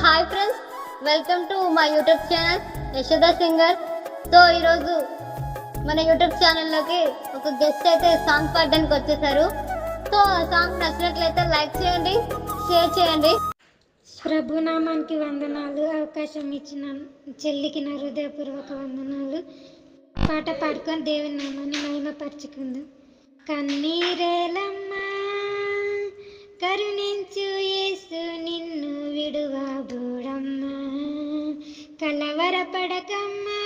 Hi friends welcome to మా YouTube channel Yashoda singer. So ఈరోజు మన యూట్యూబ్ ఛానల్లోకి ఒక గెస్ట్ అయితే సాంగ్ పాడడానికి వచ్చేసారు. సో ఆ సాంగ్ నచ్చినట్లయితే లైక్ చేయండి షేర్ చేయండి. ప్రభునామానికి వందనాలు అవకాశం ఇచ్చిన చెల్లికి నా హృదయపూర్వక వందనాలు. పాట పాడుకొని దేవుని నామాన్ని మహిమపరచుకుందాం. కన్నీరేలమ్మా కరుణించు యేసు నిన్ను విడువబూడమ్మా. కలవరపడకమ్మా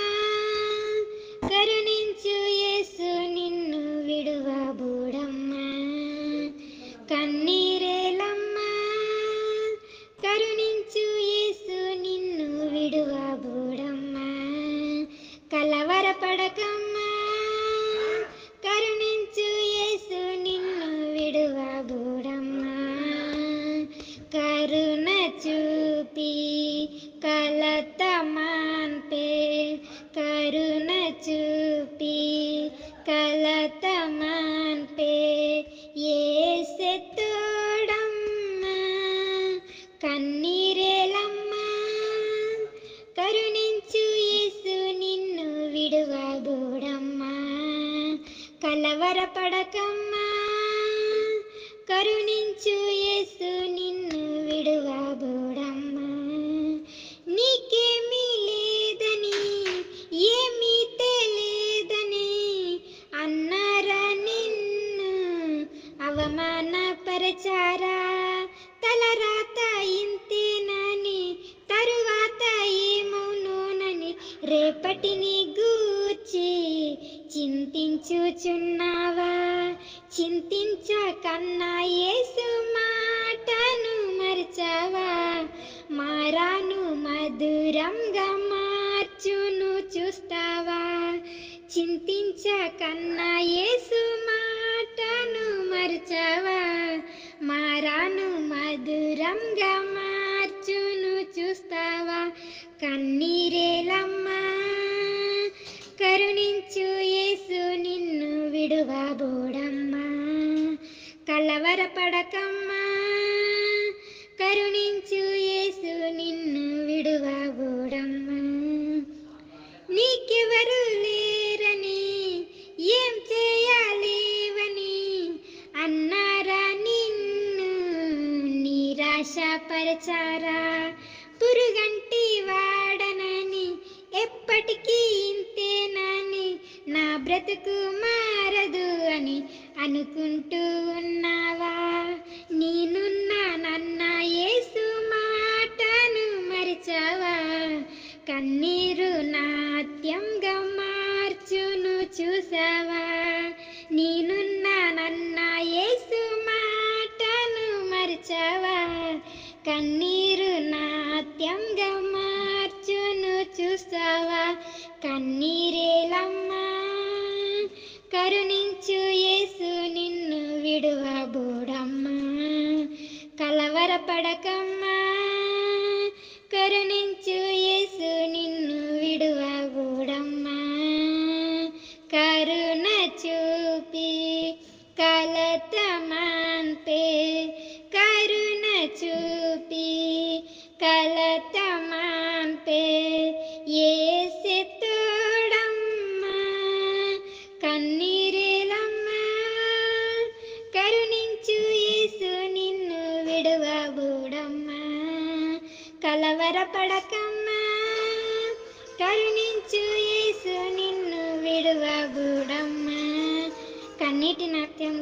ఏసె తోడమ్మా కరుణించు యేసు నిన్ను విడువబూడమ్మా. కలవరపడకమ్మా తలరాత ఇంతేనని తరువాత ఏమవునోనని రేపటిని గూర్చి చింతించుచున్నావా? చింతించకన్నా యేసు మాటను మరచావా? మారాను మధురంగా మార్చును చూస్తావా? చింతించకన్నా యేసు మాటను మరచావా? మధురంగా మార్చును చూస్తావా? కన్నీరే నిరాశపరచారా పురుగంటి వాడనని ఎప్పటికీ ఇంతేనని నా బ్రతుకు మారదు అని అనుకుంటూ ఉన్నావా? నేనున్న నన్న యేసు మాటను మరిచావా? కన్నీరు నాట్యం నాట్యంగా మార్చును చూసావా కన్నీరేలమ్మా కరుణించు యేసు నిన్ను విడువబోడమ్మా కలవరపడకమ్మా కరుణించు యేసు నిన్ను విడువబోడమ్మా కరుణ చూపి కలత కరుణ చూపి కలవరపడకమ్మా కరుణించు యేసు నిన్ను విడువబూడమ్మా. కన్నీటి నాట్యం